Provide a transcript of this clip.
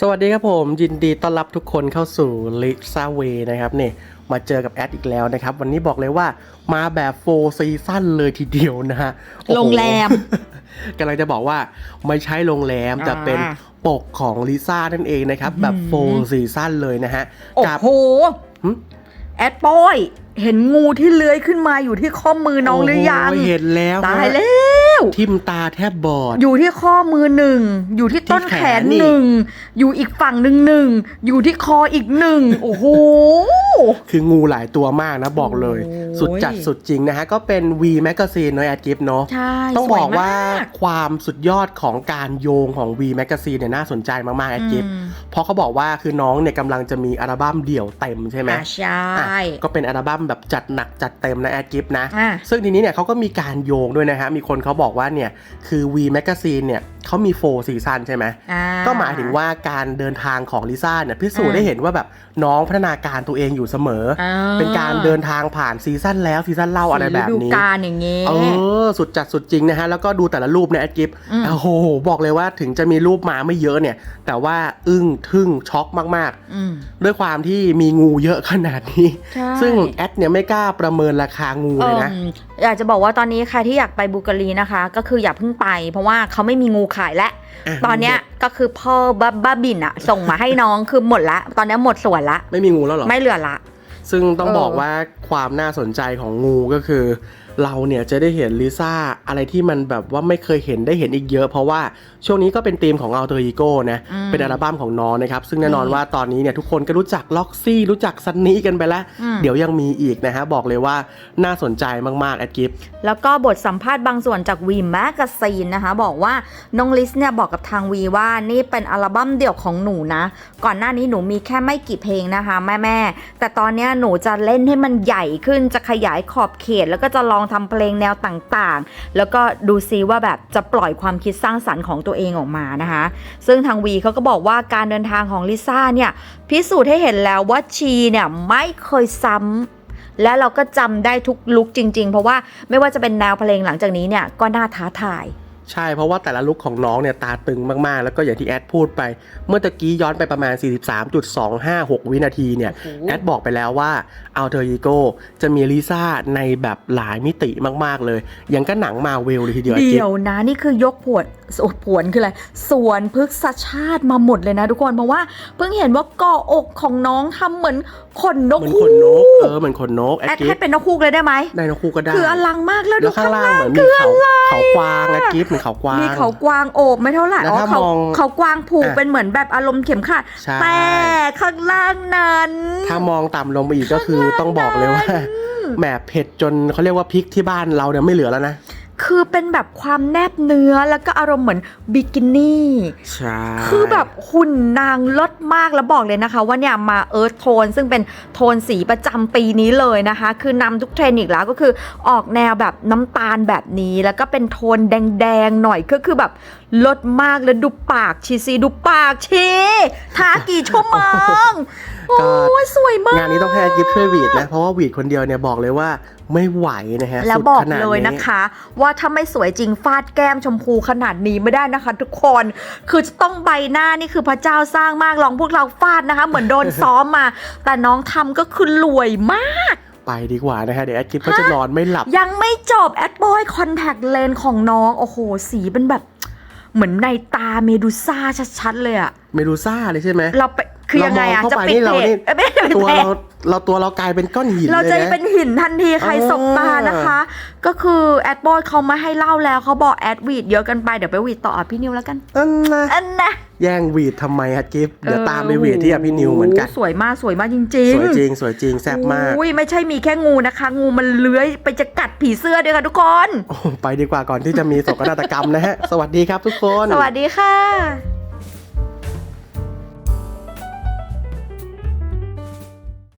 สวัสดีครับผมยินดีต้อนรับทุกคนเข้าสู่ลิซ่าเวนะครับนี่มาเจอกับแอดอีกแล้วนะครับ วันนี้บอกเลยว่ามาแบบโฟซีซั่นเลยทีเดียวนะฮะโอ้โหโรงแรมกำลังจะบอกว่าไม่ใช่โรงแรมแต่เป็นอ่าปกของลิซ่านั่นเองนะครับ แบบโฟซีซั่นเลยนะฮะโอ้กัโหหึแอดปอย เห็นงูที่เลื้อยขึ้นมาอยู่ที่ข้อมือน้องหรือยัง โโเห็นแล้วตายฮะแล้ว ทิมตาแทบบอด อยู่ที่ข้อมือหนึ่ง อยู่ที่ต้นที่แขแขนนนี่หนึ่ง อยู่อีกฝั่งหนึ่งหนึ่ง อยู่ที่คออีกหนึ่ง โอ้โห คืองูหลายตัวมากนะบอกเลยโอ้ยสุดจัดสุดจริงนะฮะ ก็เป็น V Magazine เนอะแอดกิฟเนาะใช่ต้องสบยอกว่ามาความสุดยอดของการโยงของ V Magazine เนี่ยน่าสนใจมากๆแอดกิฟอืมเพราะเขาบอกว่าคือน้องเนี่ยกำลังจะมีอัลบั้มเดี่ยวเต็มใช่ไหมอะใช่อะก็เป็นอัลบั้มแบบจัดหนักจัดเต็มนะแอดกิฟนะอะซึ่งทีนี้เนี่ยเขาก็มีการโยงด้วยนะฮะ มีคนเขาบอกว่าเนี่ยคือ V Magazine เนี่ยเขามี4ซีซันใช่ไหมอ่ก็หมายถึงว่าการเดินทางของลิซ่าเนี่ยพิสูจน์ได้เห็นว่าแบบน้องพัฒนาการตัวเองอยู่เสมออ่เป็นการเดินทางผ่านซีซั่นแล้วซีซั่นเล่าอะไรแบบฤดูนี้กาลอย่างงี้เออสุดจัดสุดจริงนะฮะ แล้วก็ดูแต่ละรูปเนี่ยแอดกิฟอืมโอ้โหบอกเลยว่าถึงจะมีรูปมาไม่เยอะเนี่ย แต่ว่าอึ้งทึ่งช็อกมากอืมๆด้วยความที่มีงูเยอะขนาดนี้ใช่ซึ่งแอดเนี่ยไม่กล้าประเมินราคางูเลยนะเอิ่มอยากจะบอกว่าตอนนี้ใครที่อยากไปบูการีนะคะ ก็คืออย่าเพิ่งไป เพราะว่าเขาไม่มีงูขายแล้วอะตอนเนี้ยก็คือพ่อบ้าบ้าบินอะส่งมาให้น้องคือหมดละ ตอนเนี้ยหมดส่วนละ ไม่มีงูแล้วเหรอ ไม่เหลือละ ซึ่งต้องเออบอกว่าความน่าสนใจของงูก็คือ เราเนี่ยจะได้เห็นลิซ่าอะไรที่มันแบบว่าไม่เคยเห็นได้เห็นอีกเยอะ เพราะว่าช่วงนี้ก็เป็นธีมของ Alter Ego นะอืมเป็นอัลบั้มของน้องนะครับซึ่งแน่นอนอืมว่าตอนนี้เนี่ยทุกคนก็รู้จักล็อกซี่รู้จักซันนี่กันไปแล้วอืมเดี๋ยวยังมีอีกนะฮะบอกเลยว่าน่าสนใจมากๆแอดกิฟแล้วก็บทสัมภาษณ์บางส่วนจากวีแมกกาซีนนะคะบอกว่าน้องลิสเนี่ยบอกกับทางวีว่านี่เป็นอัลบั้มเดี่ยวของหนูนะ ก่อนหน้านี้หนูมีแค่ไม่กี่เพลงนะคะแม่แม่ๆแต่ตอนเนี้ยหนูจะเล่นให้มันใหญ่ขึ้นจะขยายขอบเขตแล้วก็จะลององทำเพลงแนวต่างๆ แล้วก็ดูซิว่าแบบจะปล่อยความคิดสร้างสรรค์ของตัวเองออกมานะคะ ซึ่งทางวีเขาก็บอกว่าการเดินทางของลิซ่าเนี่ยพิสูจน์ให้เห็นแล้วว่าชีเนี่ยไม่เคยซ้ำและเราก็จำได้ทุกลุกจริง ๆ เพราะว่าไม่ว่าจะเป็นแนวเพลงหลังจากนี้เนี่ยก็น่าท้าทาย ใช่เพราะว่าแต่ละลุคของน้องเนี่ยตาตึงมากๆ แล้วก็อย่างที่แอดพูดไป เมื่อตะกี้ย้อนไปประมาณ 43.256 วินาทีเนี่ยโอ้โหแอดบอกไปแล้วว่า Alter Ego จะมีลิซ่าในแบบหลายมิติมากๆเลย ยังก็หนังมาเวลเลยทีเดียวไอ้กิ๊เดี๋บยวนะนี่คือยกผวนโอ้ผวนคืออะไรสวนพฤกษชาติมาหมดเลยนะทุกคนเพราะว่าเพิ่งเห็นว่าเกาะอกของน้องทำเหมือนขนนกเหมือนฮูขกนนกเออเหมือนขนนกแอแอดดกิให้ฟเป็นนกฮูกเลยได้ไหมได้นกคูกก็ได้คืออลังมากแล้วดูแล้วข้างล่างเหมือนมีเขาเขากวางแอดกิฟเหมือนเขากวางมีเขากวางโอบไม่เท่าไหร่แล้วอ๋อถ้าเขามองเขากวางผูกอะเป็นเหมือนแบบอารมณ์เข็มขัดใช่แต่ข้างล่างนั้น ถ้ามองต่ำลงไปอีกก็คือต้องบอกเลยว่าแหมเผ็ดจนเขาเรียกว่าพริกที่บ้านเราเนี่ยไม่เหลือแล้วนะ คือเป็นแบบความแนบเนื้อแล้วก็อารมณ์เหมือนบิกินี่ใช่คือแบบหุ่นนางลดมากแล้วบอกเลยนะคะ ว่าเนี่ยมาเอิร์ธโทนซึ่งเป็นโทนสีประจำปีนี้เลยนะคะ คือนำทุกเทรนด์อีกแล้วก็คือออกแนวแบบน้ำตาลแบบนี้ แล้วก็เป็นโทนแดงๆหน่อยก็คือแบบลดมากแล้วดูปากชีซีดูปากชีทากี่ชั่วโมง โอ้ยสวยมาก งานนี้ต้องให้แอดกิฟช่วยหวีดนะ เพราะว่าหวีดคนเดียวเนี่ยบอกเลยว่าไม่ไหวนะฮะ แล้วสุดบอกขนาดเลยนะคะ ว่าถ้าไม่สวยจริงฟาดแก้มชมพูขนาดนี้ไม่ได้นะคะ ทุกคน คือจะต้องใบหน้านี่คือพระเจ้าสร้างมากลองพวกเราฟาดนะคะ เหมือนโดนซ้อมมา แต่น้องทำก็คือรวยมากไปดีกว่านะฮะ เดี๋ยวแอดกิฟเขาจะนอนไม่หลับ ยังไม่จบแอดบอยคอนแทคเลนของน้อง โอ้โห สีเป็นแบบ เหมือนในตาเมดูซ่าชัดๆเลยอะเมดูซ่าเลยใช่ไหมเราไป คือยังไงอะเรามองจะเข้าไปปิดนี่เราเพจนี่เอ้ยไม่ใช่ปิดตัวเพจ เราเราตัวเรากลายเป็นก้อนหินเราเลยจะนะ เป็นหินทันทีใครเออสบตานะคะ ก็คือแอดบอยเขามาให้เล่าแล้วเขาบอกแอดวีดเยอะเกันไปเดี๋ยวไปวีดต่ออะพี่นิวแล้วกัน อันนะอันนะ แย่งหวีดทำไมฮะกิฟเดี๋ยวตามไปหวีดที่อพี่นิวเหมือนกันโสวยมากสวยมากจริงสวยจริงสวยจริงแซ่บมาก อุ้ยไม่ใช่มีแค่งูนะคะ งูมันเลื้อยไปจะกัดผีเสื้อด้วยค่ะทุกคน โอ้ไปดีกว่าก่อนที่จะมีโศกนาฏกรรมนะฮะ สวัสดีครับทุกคน สวัสดีค่ะ